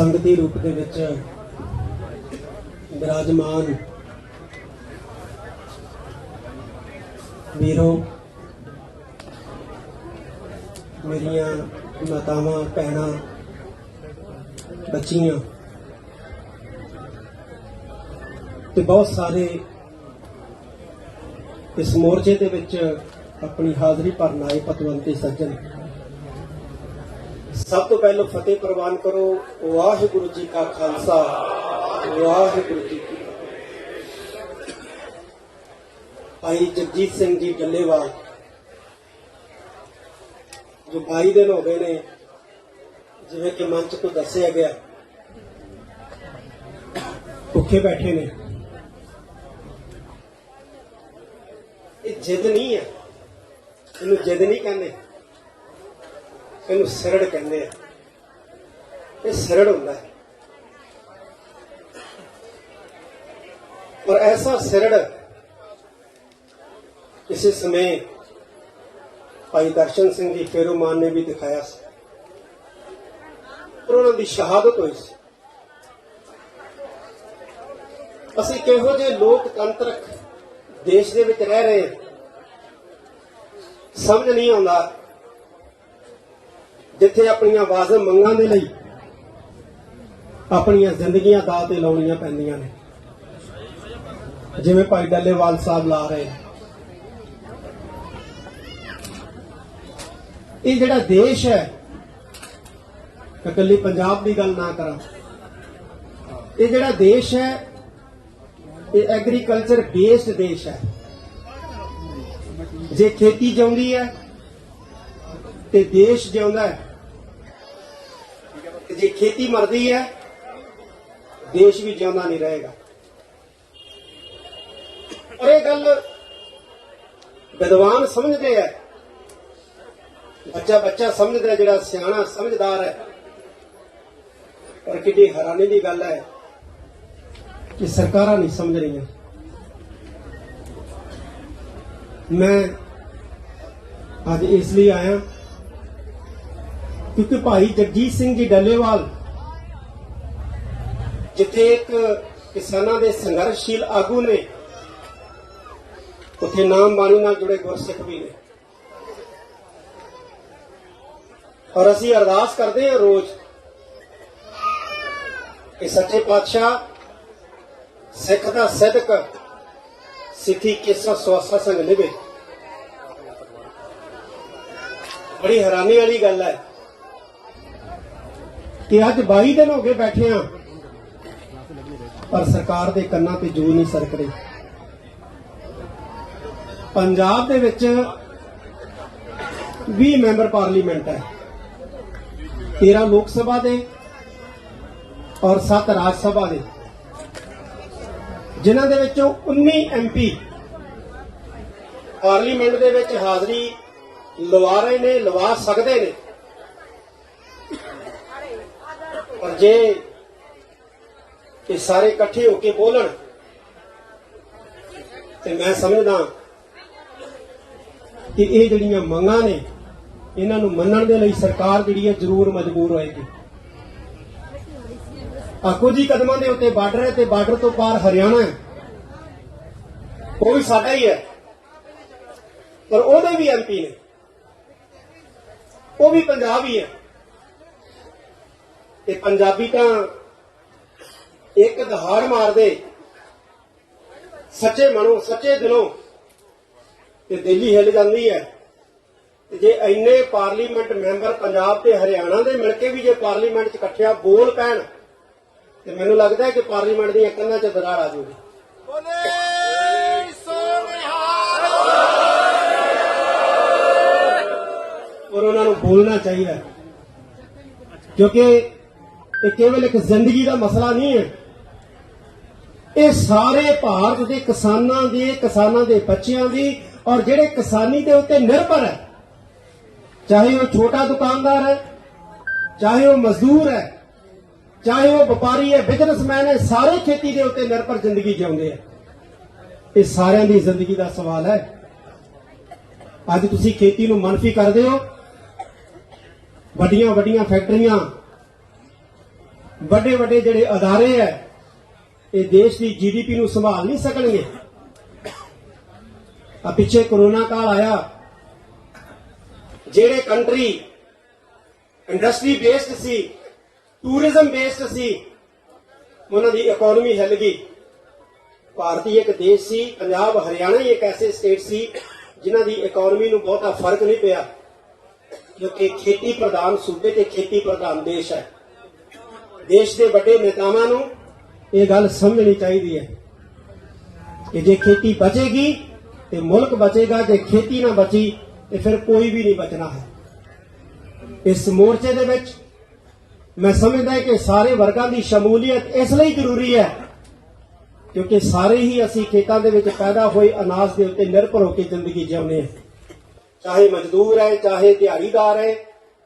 ਸੰਗਤੀ ਰੂਪ ਦੇ ਵਿੱਚ ਬਿਰਾਜਮਾਨ ਵੀਰੋ, ਮੇਰੀਆਂ ਮਾਤਾਵਾਂ, ਭੈਣਾਂ, ਬੱਚੀਆਂ ਤੇ ਬਹੁਤ ਸਾਰੇ ਇਸ ਮੋਰਚੇ ਦੇ ਵਿੱਚ ਆਪਣੀ ਹਾਜ਼ਰੀ ਭਰਨ ਆਏ ਪਤਵੰਤੇ ਸੱਜਣ। ਸਭ ਤੋਂ ਪਹਿਲਾਂ ਫਤਿਹ ਪ੍ਰਵਾਨ ਕਰੋ। ਵਾਹਿਗੁਰੂ ਜੀ ਕਾ ਖਾਲਸਾ, ਵਾਹਿਗੁਰੂ ਜੀ ਕੀ ਭਾਈ ਜਗਜੀਤ ਸਿੰਘ ਜੀ ਡੱਲੇਵਾਲ, ਜੋ 22 ਦਿਨ ਹੋ ਗਏ ਨੇ, ਜਿਵੇਂ ਕਿ ਮੰਚ ਤੋਂ ਦੱਸਿਆ ਗਿਆ, ਭੁੱਖੇ ਬੈਠੇ ਨੇ। ਇਹ ਜਿੱਦ ਨਹੀਂ ਹੈ। ਇਹਨੂੰ ਜਿੱਦ ਨਹੀਂ ਕਹਿੰਦੇ। ਇਹਨੂੰ ਸਰੜ ਕਹਿੰਦੇ ਆ। ਇਹ ਸਰੜ ਹੁੰਦਾ ਹੈ। ਔਰ ਐਸਾ ਸਰੜ ਇਸੇ ਸਮੇਂ ਭਾਈ ਦਰਸ਼ਨ ਸਿੰਘ ਜੀ ਫੇਰੋਮਾਨ ਨੇ ਵੀ ਦਿਖਾਇਆ ਸੀ। ਔਰ ਉਹਨਾਂ ਦੀ ਸ਼ਹਾਦਤ ਹੋਈ ਸੀ। ਅਸੀਂ ਕਿਹੋ ਜਿਹੇ ਲੋਕਤੰਤਰਕ ਦੇਸ਼ ਦੇ ਵਿੱਚ ਰਹਿ ਰਹੇ ਸਮਝ ਨਹੀਂ ਆਉਂਦਾ ਜਿੱਥੇ ਆਪਣੀਆਂ ਵਾਜ਼ਬ ਮੰਗਾਂ ਦੇ ਲਈ ਆਪਣੀਆਂ ਜ਼ਿੰਦਗੀਆਂ ਦਾਅ ਤੇ ਲਾਉਣੀਆਂ ਪੈਂਦੀਆਂ ਨੇ। ਜਿਵੇਂ ਭਾਈ ਡੱਲੇਵਾਲ ਸਾਹਿਬ ਲਾ ਰਹੇ ਇਹ ਜਿਹੜਾ ਦੇਸ਼ ਹੈ, ਮੈਂ ਇਕੱਲੀ ਪੰਜਾਬ ਦੀ ਗੱਲ ਨਾ ਕਰਾਂ। ਇਹ ਜਿਹੜਾ ਦੇਸ਼ ਹੈ, ਇਹ ਐਗਰੀਕਲਚਰ ਬੇਸਡ ਦੇਸ਼ ਹੈ। ਜੇ ਖੇਤੀ ਜਿਉਂਦੀ ਹੈ ਤੇ ਦੇਸ਼ ਜਿਉਂਦਾ ਹੈ ਜੇ ਖੇਤੀ ਮਰਦੀ ਹੈ, ਦੇਸ਼ ਵੀ ਜਿਉਂਦਾ ਨਹੀਂ ਰਹੇਗਾ। ਔਰ ਇਹ ਗੱਲ ਵਿਦਵਾਨ ਸਮਝਦੇ ਆ। ਬੱਚਾ ਬੱਚਾ ਸਮਝਦਾ ਜਿਹੜਾ ਸਿਆਣਾ ਸਮਝਦਾਰ ਹੈ। ਪਰ ਕਿੱਡੀ ਹੈਰਾਨੀ ਦੀ ਗੱਲ ਹੈ ਕਿ ਸਰਕਾਰਾਂ ਨਹੀਂ ਸਮਝ ਰਹੀਆਂ। ਮੈਂ ਅੱਜ ਇਸ ਲਈ ਆਇਆ ਕਿਉਂਕਿ ਭਾਈ ਜਗਜੀਤ ਸਿੰਘ ਜੀ ਡੱਲੇਵਾਲ, ਜਿੱਥੇ ਇੱਕ ਕਿਸਾਨਾਂ ਦੇ ਸੰਘਰਸ਼ੀਲ ਆਗੂ ਨੇ, ਉਥੇ ਨਾਮ ਬਾਣੀ ਨਾਲ ਜੁੜੇ ਗੁਰਸਿੱਖ ਵੀ ਨੇ। ਔਰ ਅਸੀਂ ਅਰਦਾਸ ਕਰਦੇ ਹਾਂ ਰੋਜ਼ ਕਿ ਸੱਚੇ ਪਾਤਸ਼ਾਹ ਸਿੱਖ ਦਾ ਸਿਦਕ ਸਿੱਖੀ ਕਿਸਾ ਸਵਾਸਾ ਸੰਗ ਨਿਭੇ। ਬੜੀ ਹੈਰਾਨੀ ਵਾਲੀ ਗੱਲ ਹੈ। ਕਿ ਅੱਜ 22 ਦਿਨ ਹੋ ਗਏ ਬੈਠੇ ਆ। ਪਰ ਸਰਕਾਰ ਦੇ ਕੰਨਾਂ ਤੇ ਜੂ ਨਹੀਂ ਸਰਕ ਰਹੀ ਪੰਜਾਬ ਦੇ ਵਿੱਚ 20 ਮੈਂਬਰ ਪਾਰਲੀਮੈਂਟ ਹੈ। 13 ਲੋਕ ਸਭਾ ਦੇ ਔਰ 7 ਰਾਜ ਸਭਾ ਦੇ। ਜਿਨ੍ਹਾਂ ਦੇ ਵਿੱਚੋਂ 19 ਐਮਪੀ ਪਾਰਲੀਮੈਂਟ ਦੇ ਵਿੱਚ ਹਾਜ਼ਰੀ ਲਵਾ ਰਹੇ ਨੇ, ਲਵਾ ਸਕਦੇ ਨੇ। ਪਰ ਜੇ ਇਹ ਸਾਰੇ ਇਕੱਠੇ ਹੋ ਕੇ ਬੋਲਣ, ਤੇ ਮੈਂ ਸਮਝਦਾ ਕਿ ਇਹ ਜਿਹੜੀਆਂ ਮੰਗਾਂ ਨੇ, ਇਹਨਾਂ ਨੂੰ ਮੰਨਣ ਦੇ ਲਈ ਸਰਕਾਰ ਜਿਹੜੀ ਹੈ ਜ਼ਰੂਰ ਮਜਬੂਰ ਹੋਏਗੀ। ਆ ਕੁਝ ਹੀ ਕਦਮਾਂ ਦੇ ਉੱਤੇ ਬਾਰਡਰ ਹੈ ਤੇ ਬਾਰਡਰ ਤੋਂ ਪਾਰ ਹਰਿਆਣਾ ਹੈ। ਉਹ ਵੀ ਸਾਡਾ ਹੀ ਹੈ। ਪਰ ਉਹਦੇ ਵੀ ਐਮਪੀ ਨੇ। ਉਹ ਵੀ ਪੰਜਾਬ ਹੀ ਹੈ। ਤੇ ਪੰਜਾਬੀ ਤਾਂ ਇੱਕ ਦਹਾੜ ਮਾਰਦੇ ਸੱਚੇ ਮਨੋਂ ਸੱਚੇ ਦਿਲੋਂ ਤੇ ਦਿੱਲੀ ਹਿੱਲ ਜਾਂਦੀ ਹੈ। ਤੇ ਜੇ ਇੰਨੇ ਪਾਰਲੀਮੈਂਟ ਮੈਂਬਰ ਪੰਜਾਬ ਤੇ ਹਰਿਆਣਾ ਦੇ ਮਿਲ ਕੇ ਵੀ ਜੇ ਪਾਰਲੀਮੈਂਟ 'ਚ ਇਕੱਠਿਆ ਬੋਲ ਪੈਣ ਤੇ ਮੈਨੂੰ ਲੱਗਦਾ ਹੈ ਕਿ ਪਾਰਲੀਮੈਂਟ ਦੀਆਂ ਕੰਨਾਂ 'ਚ ਦਰਾਰ ਆ ਜਾਊਗੀ। ਔਰ ਉਹਨਾਂ ਨੂੰ ਬੋਲਣਾ ਚਾਹੀਦਾ। ਕਿਉਂਕਿ ਇਹ ਕੇਵਲ ਇੱਕ ਜ਼ਿੰਦਗੀ ਦਾ ਮਸਲਾ ਨਹੀਂ ਹੈ। ਇਹ ਸਾਰੇ ਭਾਰਤ ਦੇ ਕਿਸਾਨਾਂ ਦੇ ਕਿਸਾਨਾਂ ਦੇ ਬੱਚਿਆਂ ਦੀ ਔਰ ਜਿਹੜੇ ਕਿਸਾਨੀ ਦੇ ਉੱਤੇ ਨਿਰਭਰ ਹੈ, ਚਾਹੇ ਉਹ ਛੋਟਾ ਦੁਕਾਨਦਾਰ ਹੈ, ਚਾਹੇ ਉਹ ਮਜ਼ਦੂਰ ਹੈ, ਚਾਹੇ ਉਹ ਵਪਾਰੀ ਹੈ ਬਿਜ਼ਨਸਮੈਨ ਹੈ, ਸਾਰੇ ਖੇਤੀ ਦੇ ਉੱਤੇ ਨਿਰਭਰ ਜ਼ਿੰਦਗੀ ਜਿਉਂਦੇ ਆ। ਇਹ ਸਾਰਿਆਂ ਦੀ ਜ਼ਿੰਦਗੀ ਦਾ ਸਵਾਲ ਹੈ। ਅੱਜ ਤੁਸੀਂ ਖੇਤੀ ਨੂੰ ਮਨਫੀ ਕਰਦੇ ਹੋ। ਵੱਡੀਆਂ ਵੱਡੀਆਂ ਫੈਕਟਰੀਆਂ ਵੱਡੇ ਵੱਡੇ ਜਿਹੜੇ ਅਦਾਰੇ ਹੈ, ਇਹ ਦੇਸ਼ ਦੀ ਜੀਡੀਪੀ ਨੂੰ ਸੰਭਾਲ ਨਹੀਂ ਸਕਣਗੇ। ਆ ਪਿੱਛੇ ਕਰੋਨਾ ਕਾਲ ਆਇਆ। ਜਿਹੜੇ ਕੰਟਰੀ ਇੰਡਸਟਰੀ ਬੇਸਡ ਸੀ ਟੂਰਿਜ਼ਮ ਬੇਸਡ ਸੀ, ਉਹਨਾਂ ਦੀ ਇਕਨੋਮੀ ਹਿੱਲ ਗਈ। ਭਾਰਤੀ ਇੱਕ ਦੇਸ਼ ਸੀ, ਪੰਜਾਬ, ਹਰਿਆਣਾ ਹੀ ਇੱਕ ਐਸੇ ਸਟੇਟ ਸੀ, ਜਿਨ੍ਹਾਂ ਦੀ ਇਕਨੋਮੀ ਨੂੰ ਬਹੁਤਾ ਫ਼ਰਕ ਨਹੀਂ ਪਿਆ ਕਿਉਂਕਿ ਖੇਤੀ ਪ੍ਰਧਾਨ ਸੂਬੇ ਤੇ ਖੇਤੀ ਪ੍ਰਧਾਨ ਦੇਸ਼ ਹੈ। ਦੇਸ਼ ਦੇ ਵੱਡੇ ਨੇਤਾਵਾਂ ਨੂੰ ਇਹ ਗੱਲ ਸਮਝਣੀ ਚਾਹੀਦੀ ਹੈ ਕਿ ਜੇ ਖੇਤੀ ਬਚੇਗੀ ਤੇ ਮੁਲਕ ਬਚੇਗਾ, ਜੇ ਖੇਤੀ ਨਾ ਬਚੀ ਤੇ ਫਿਰ ਕੋਈ ਵੀ ਨਹੀਂ ਬਚਣਾ ਹੈ। ਇਸ ਮੋਰਚੇ ਦੇ ਵਿੱਚ ਮੈਂ ਸਮਝਦਾ ਹਾਂ ਕਿ ਸਾਰੇ ਵਰਗਾਂ ਦੀ ਸ਼ਮੂਲੀਅਤ ਇਸ ਲਈ ਜ਼ਰੂਰੀ ਹੈ ਕਿਉਂਕਿ ਸਾਰੇ ਹੀ ਅਸੀਂ ਖੇਤਾਂ ਦੇ ਵਿੱਚ ਪੈਦਾ ਹੋਏ ਅਨਾਜ ਦੇ ਉੱਤੇ ਨਿਰਭਰ ਹੋ ਕੇ ਜ਼ਿੰਦਗੀ ਜਿਉਂਦੇ ਹਾਂ। ਚਾਹੇ ਮਜ਼ਦੂਰ ਹੈ, ਚਾਹੇ ਦਿਹਾੜੀਦਾਰ ਹੈ,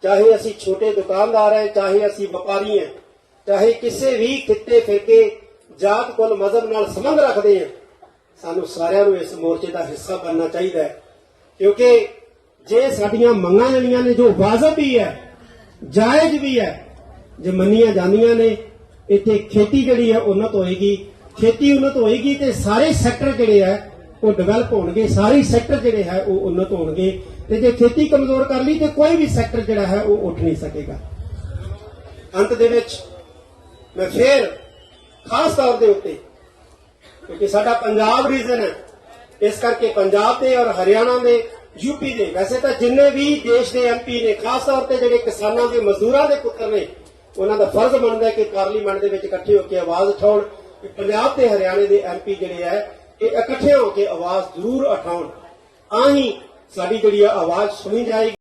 ਚਾਹੇ ਅਸੀਂ ਛੋਟੇ ਦੁਕਾਨਦਾਰ ਹੈ, ਚਾਹੇ ਅਸੀਂ ਵਪਾਰੀ ਹੈ ਚਾਹੇ ਕਿਸੇ ਵੀ ਖਿੱਤੇ ਫਿਰਕੇ ਜਾਤ ਕੁਲ ਮਜ਼ਹਬ ਨਾਲ ਸੰਬੰਧ ਰੱਖਦੇ ਆ ਸਾਨੂੰ ਸਾਰਿਆਂ ਨੂੰ ਇਸ ਮੋਰਚੇ ਦਾ ਹਿੱਸਾ ਬਣਨਾ ਚਾਹੀਦਾ ਹੈ। ਕਿਉਂਕਿ ਜੇ ਸਾਡੀਆਂ ਮੰਗਾਂ ਜਿਹੜੀਆਂ ਨੇ, ਜੋ ਵਾਜਬ ਵੀ ਹੈ, ਜਾਇਜ਼ ਵੀ ਹੈ, ਜੇ ਮੰਨੀਆਂ ਜਾਂਦੀਆਂ ਨੇ, ਇੱਥੇ ਖੇਤੀ ਜਿਹੜੀ ਹੈ ਉਨਤ ਹੋਏਗੀ ਖੇਤੀ ਉਨਤ ਹੋਏਗੀ ਤੇ ਸਾਰੇ ਸੈਕਟਰ ਜਿਹੜੇ ਆ ਉਹ ਡਿਵੈਲਪ ਹੋਣਗੇ। ਸਾਰੇ ਸੈਕਟਰ ਜਿਹੜੇ ਹੈ, ਉਹ ਉਨਤ ਹੋਣਗੇ ਤੇ ਜੇ ਖੇਤੀ ਕਮਜ਼ੋਰ ਕਰ ਲਈ ਤੇ ਕੋਈ ਵੀ ਸੈਕਟਰ ਜਿਹੜਾ ਹੈ, ਉਹ ਉੱਠ ਨਹੀਂ ਸਕੇਗਾ। ਅੰਤ ਦੇ ਵਿੱਚ ਮੈਂ ਫੇਰ ਖਾਸ ਤੌਰ ਦੇ ਉੱਤੇ, ਕਿਉਂਕਿ ਸਾਡਾ ਪੰਜਾਬ ਰੀਜਨ ਹੈ, ਇਸ ਕਰਕੇ ਪੰਜਾਬ ਦੇ ਔਰ ਹਰਿਆਣਾ ਦੇ ਯੂਪੀ ਦੇ, ਵੈਸੇ ਤਾਂ ਜਿੰਨੇ ਵੀ ਦੇਸ਼ ਦੇ ਐਮਪੀ ਨੇ, ਖਾਸ ਤੌਰ ਤੇ ਜਿਹੜੇ ਕਿਸਾਨਾਂ ਦੇ, ਮਜ਼ਦੂਰਾਂ ਦੇ ਪੁੱਤਰ ਨੇ, ਉਹਨਾਂ ਦਾ ਫਰਜ਼ ਬਣਦਾ ਹੈ ਕਿ ਪਾਰਲੀਮੈਂਟ ਦੇ ਵਿੱਚ ਇਕੱਠੇ ਹੋ ਕੇ ਆਵਾਜ਼ ਉਠਾਉਣ, ਕਿ ਪੰਜਾਬ ਤੇ ਹਰਿਆਣੇ ਦੇ ਐਮਪੀ ਜਿਹੜੇ ਹੈ, ਇਹ ਇਕੱਠੇ ਹੋ ਕੇ ਆਵਾਜ਼ ਜ਼ਰੂਰ ਉਠਾਉਣ। ਆਹੀ ਸਾਡੀ ਜਿਹੜੀ ਆਵਾਜ਼ ਸੁਣੀ ਜਾਏਗੀ।